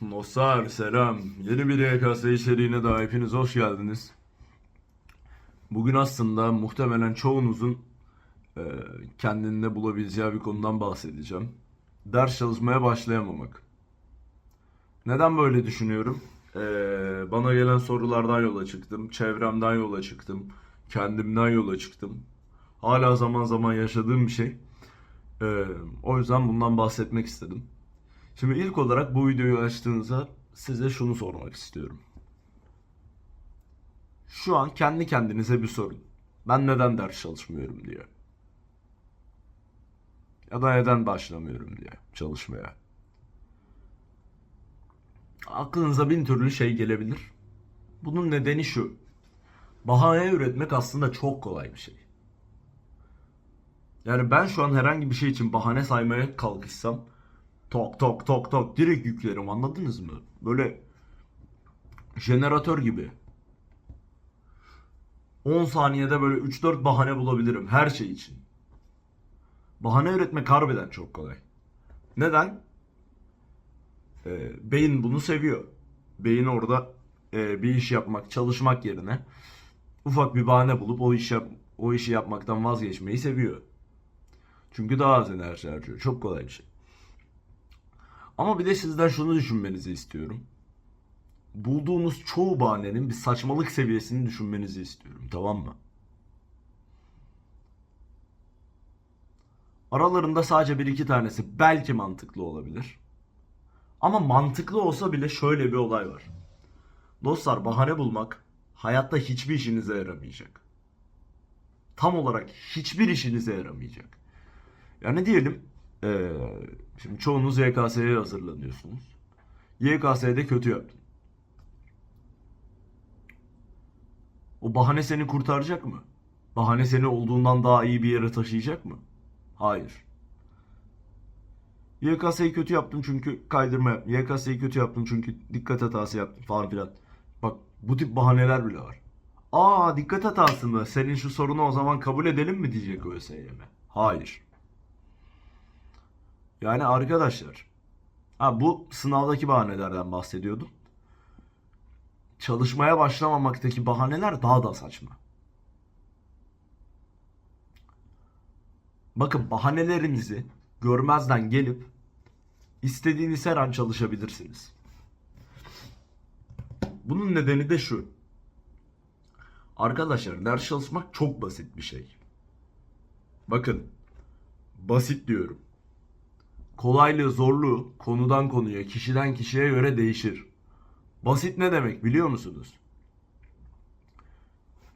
Dostlar selam. Yeni bir YKS içeriğine daha hepiniz hoş geldiniz. Bugün aslında muhtemelen çoğunuzun e, kendinde bulabileceği bir konudan bahsedeceğim. Ders çalışmaya başlayamamak. Neden böyle düşünüyorum? E, bana gelen sorulardan yola çıktım, çevremden yola çıktım, kendimden yola çıktım. Hala zaman zaman yaşadığım bir şey. E, o yüzden bundan bahsetmek istedim. Şimdi ilk olarak bu videoyu açtığınızda size şunu sormak istiyorum. Şu an kendi kendinize bir sorun. Ben neden ders çalışmıyorum diye. Ya da neden başlamıyorum diye çalışmaya. Aklınıza bin türlü şey gelebilir. Bunun nedeni şu. Bahane üretmek aslında çok kolay bir şey. Yani ben şu an herhangi bir şey için bahane saymaya kalkışsam tok tok tok tok direkt yüklerim anladınız mı? Böyle jeneratör gibi. 10 saniyede böyle 3-4 bahane bulabilirim her şey için. Bahane üretmek harbiden çok kolay. Neden? Ee, beyin bunu seviyor. Beyin orada e, bir iş yapmak, çalışmak yerine ufak bir bahane bulup o iş o işi yapmaktan vazgeçmeyi seviyor. Çünkü daha az enerji harcıyor. Çok kolay bir şey. Ama bir de sizden şunu düşünmenizi istiyorum. Bulduğunuz çoğu bahanenin bir saçmalık seviyesini düşünmenizi istiyorum. Tamam mı? Aralarında sadece bir iki tanesi belki mantıklı olabilir. Ama mantıklı olsa bile şöyle bir olay var. Dostlar bahane bulmak hayatta hiçbir işinize yaramayacak. Tam olarak hiçbir işinize yaramayacak. Yani diyelim eee, şimdi çoğunuz YKS'ye hazırlanıyorsunuz. YKS'de kötü yaptın. O bahane seni kurtaracak mı? Bahane seni olduğundan daha iyi bir yere taşıyacak mı? Hayır. YKS'yi kötü yaptım çünkü kaydırma yaptım. YKS'yi kötü yaptım çünkü dikkat hatası yaptım falan filan. Bak bu tip bahaneler bile var. Aa dikkat hatası mı? Senin şu sorunu o zaman kabul edelim mi diyecek ÖSYM. Hayır. Yani arkadaşlar. Ha bu sınavdaki bahanelerden bahsediyordum. Çalışmaya başlamamaktaki bahaneler daha da saçma. Bakın bahanelerinizi görmezden gelip istediğiniz her an çalışabilirsiniz. Bunun nedeni de şu. Arkadaşlar ders çalışmak çok basit bir şey. Bakın basit diyorum. Kolaylığı, zorluğu konudan konuya, kişiden kişiye göre değişir. Basit ne demek biliyor musunuz?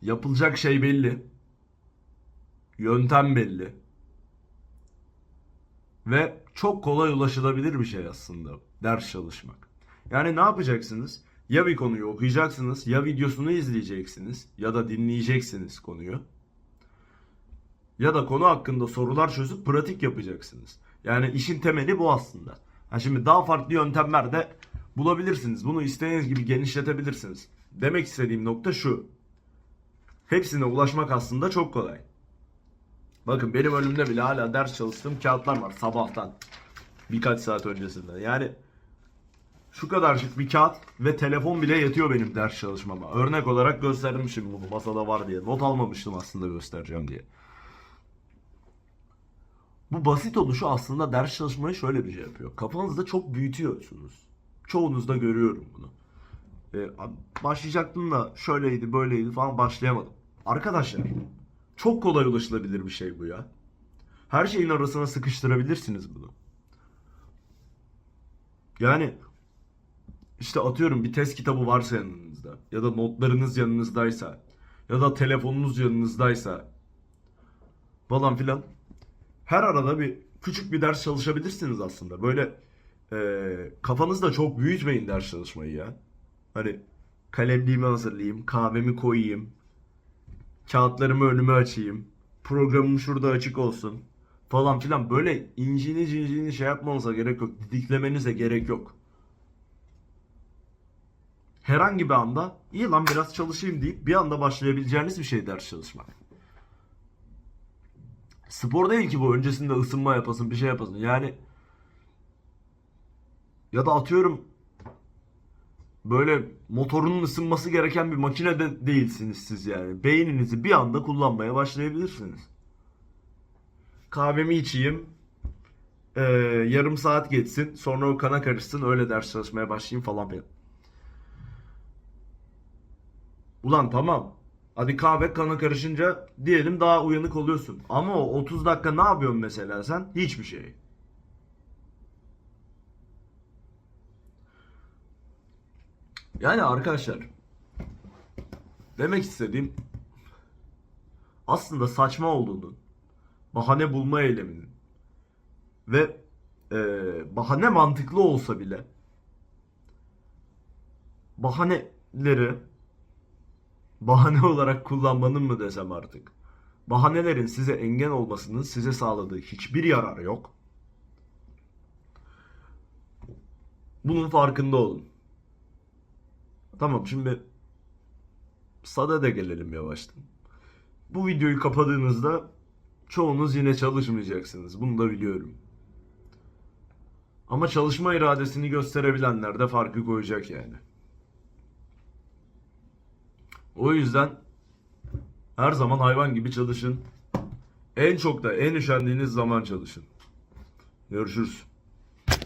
Yapılacak şey belli. Yöntem belli. Ve çok kolay ulaşılabilir bir şey aslında ders çalışmak. Yani ne yapacaksınız? Ya bir konuyu okuyacaksınız, ya videosunu izleyeceksiniz ya da dinleyeceksiniz konuyu. Ya da konu hakkında sorular çözüp pratik yapacaksınız. Yani işin temeli bu aslında. Ha şimdi daha farklı yöntemler de bulabilirsiniz. Bunu istediğiniz gibi genişletebilirsiniz. Demek istediğim nokta şu. Hepsine ulaşmak aslında çok kolay. Bakın benim önümde bile hala ders çalıştığım kağıtlar var sabahtan. Birkaç saat öncesinden. Yani şu kadarcık bir kağıt ve telefon bile yetiyor benim ders çalışmama. Örnek olarak gösterdim şimdi bunu masada var diye. Not almamıştım aslında göstereceğim diye. Bu basit oluşu aslında ders çalışmayı şöyle bir şey yapıyor. Kafanızda çok büyütüyorsunuz. Çoğunuzda görüyorum bunu. Ee, başlayacaktım da şöyleydi böyleydi falan başlayamadım. Arkadaşlar çok kolay ulaşılabilir bir şey bu ya. Her şeyin arasına sıkıştırabilirsiniz bunu. Yani işte atıyorum bir test kitabı varsa yanınızda ya da notlarınız yanınızdaysa ya da telefonunuz yanınızdaysa falan filan her arada bir küçük bir ders çalışabilirsiniz aslında. Böyle e, kafanızda çok büyütmeyin ders çalışmayı ya. Hani kalemliğimi hazırlayayım, kahvemi koyayım, kağıtlarımı önüme açayım, programım şurada açık olsun falan filan. Böyle incini cincini şey yapmanıza gerek yok, didiklemenize gerek yok. Herhangi bir anda iyi lan biraz çalışayım deyip bir anda başlayabileceğiniz bir şey ders çalışmak. Spor değil ki bu. Öncesinde ısınma yapasın, bir şey yapasın. Yani ya da atıyorum böyle motorunun ısınması gereken bir makine de değilsiniz siz yani. Beyninizi bir anda kullanmaya başlayabilirsiniz. Kahvemi içeyim. ee, yarım saat geçsin. Sonra o kana karışsın. Öyle ders çalışmaya başlayayım falan. Ulan tamam. Hadi kahve kana karışınca diyelim daha uyanık oluyorsun. Ama o 30 dakika ne yapıyorsun mesela sen? Hiçbir şey. Yani arkadaşlar demek istediğim aslında saçma olduğunu bahane bulma eyleminin ve e, bahane mantıklı olsa bile bahaneleri bahane olarak kullanmanın mı desem artık bahanelerin size engel olmasının size sağladığı hiçbir yararı yok. Bunun farkında olun. Tamam şimdi sade de gelelim yavaştan. Bu videoyu kapadığınızda çoğunuz yine çalışmayacaksınız. Bunu da biliyorum. Ama çalışma iradesini gösterebilenler de farkı koyacak yani. O yüzden her zaman hayvan gibi çalışın. En çok da en üşendiğiniz zaman çalışın. Görüşürüz.